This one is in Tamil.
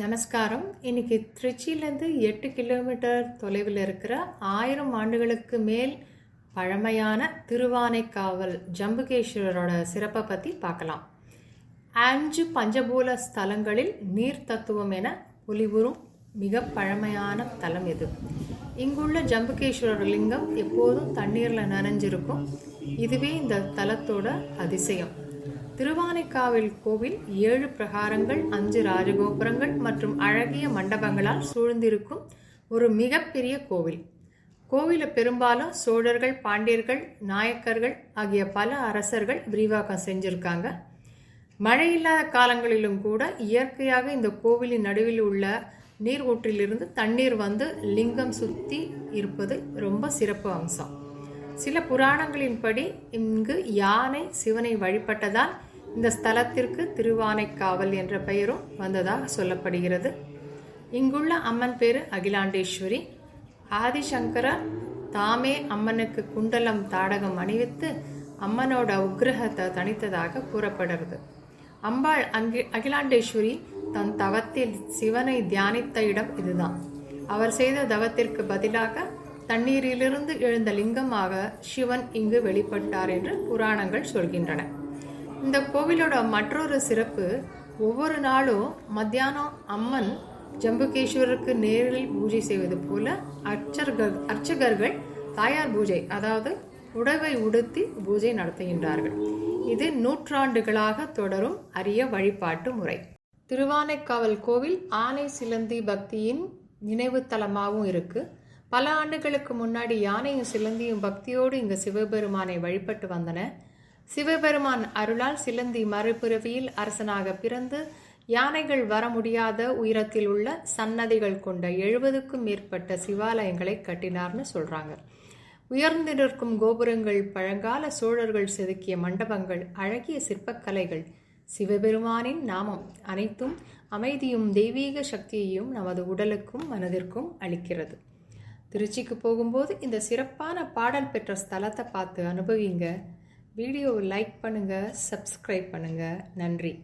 நமஸ்காரம். இன்னைக்கு திருச்சியிலேருந்து எட்டு கிலோமீட்டர் தொலைவில் இருக்கிற ஆயிரம் ஆண்டுகளுக்கு மேல் பழமையான திருவானைக்காவல் ஜம்புகேஸ்வரரோட சிறப்பை பற்றி பார்க்கலாம். அஞ்சு பஞ்சபூல ஸ்தலங்களில் நீர் தத்துவம் என ஒளிவரும் மிக பழமையான தலம் இது. இங்குள்ள ஜம்புகேஸ்வரர் லிங்கம் எப்போதும் தண்ணீரில் நனைஞ்சிருக்கும். இதுவே இந்த தலத்தோட அதிசயம். திருவானைக்காவில் கோவில் ஏழு பிரகாரங்கள் அஞ்சு ராஜகோபுரங்கள் மற்றும் அழகிய மண்டபங்களால் சூழ்ந்திருக்கும் ஒரு மிகப்பெரிய கோவில். கோவிலை பெரும்பாலும் சோழர்கள் பாண்டியர்கள் நாயக்கர்கள் ஆகிய பல அரசர்கள் விரிவாக்கம் செஞ்சுருக்காங்க. மழை இல்லாத காலங்களிலும் கூட இயற்கையாக இந்த கோவிலின் நடுவில் உள்ள நீர் ஊற்றிலிருந்து தண்ணீர் வந்து லிங்கம் சுத்தி இருப்பது ரொம்ப சிறப்பு அம்சம். சில புராணங்களின்படி இங்கு யானை சிவனை வழிபட்டதால் இந்த ஸ்தலத்திற்கு திருவானைக்காவல் என்ற பெயரும் வந்ததாக சொல்லப்படுகிறது. இங்குள்ள அம்மன் பேரு அகிலாண்டேஸ்வரி. ஆதிசங்கரர் தாமே அம்மனுக்கு குண்டலம் தாடகம் அணிவித்து அம்மனோட உக்ரகத்தை தனித்ததாக கூறப்படுறது அம்பாள் அங்கி அகிலாண்டேஸ்வரி தன் தவத்தில் சிவனை தியானித்த இடம் இதுதான். அவர் செய்த தவத்திற்கு பதிலாக தண்ணீரிலிருந்து எழுந்த லிங்கமாக சிவன் இங்கு வெளிப்பட்டார் என்று புராணங்கள் சொல்கின்றன. இந்த கோவிலோட மற்றொரு சிறப்பு ஒவ்வொரு நாளும் மத்தியானம் அம்மன் ஜம்புகேஸ்வரருக்கு நேரில் பூஜை செய்வது போல அர்ச்சர்கள் அர்ச்சகர்கள் தாயார் பூஜை அதாவது உடவை உடுத்தி பூஜை நடத்துகின்றார்கள். இது நூற்றாண்டுகளாக தொடரும் அரிய வழிபாட்டு முறை. திருவானைக்காவல் கோவில் ஆனை சிலந்தி பக்தியின் நினைவு தலமாகவும் இருக்குது பல ஆண்டுகளுக்கு முன்னாடி யானையும் சிலந்தியும் பக்தியோடு இங்கு சிவபெருமானை வழிபட்டு வந்தன. சிவபெருமான் அருளால் சிலந்தி மறுபிறவியில் அரசனாக பிறந்து யானைகள் வர முடியாத உயரத்தில் உள்ள சன்னதிகள் கொண்ட எழுபதுக்கும் மேற்பட்ட சிவாலயங்களை கட்டினார்னு சொல்றாங்க. நிற்கும் கோபுரங்கள் பழங்கால சோழர்கள் செதுக்கிய மண்டபங்கள் அழகிய சிற்பக்கலைகள் சிவபெருமானின் நாமம் அனைத்தும் அமைதியும் தெய்வீக சக்தியையும் நமது உடலுக்கும் மனதிற்கும் அளிக்கிறது. திருச்சிக்கு போகும்போது இந்த சிறப்பான பாடல் பெற்ற ஸ்தலத்தை பார்த்து அனுபவிங்க. வீடியோவை லைக் பண்ணுங்கள் சப்ஸ்கிரைப் பண்ணுங்கள் நன்றி.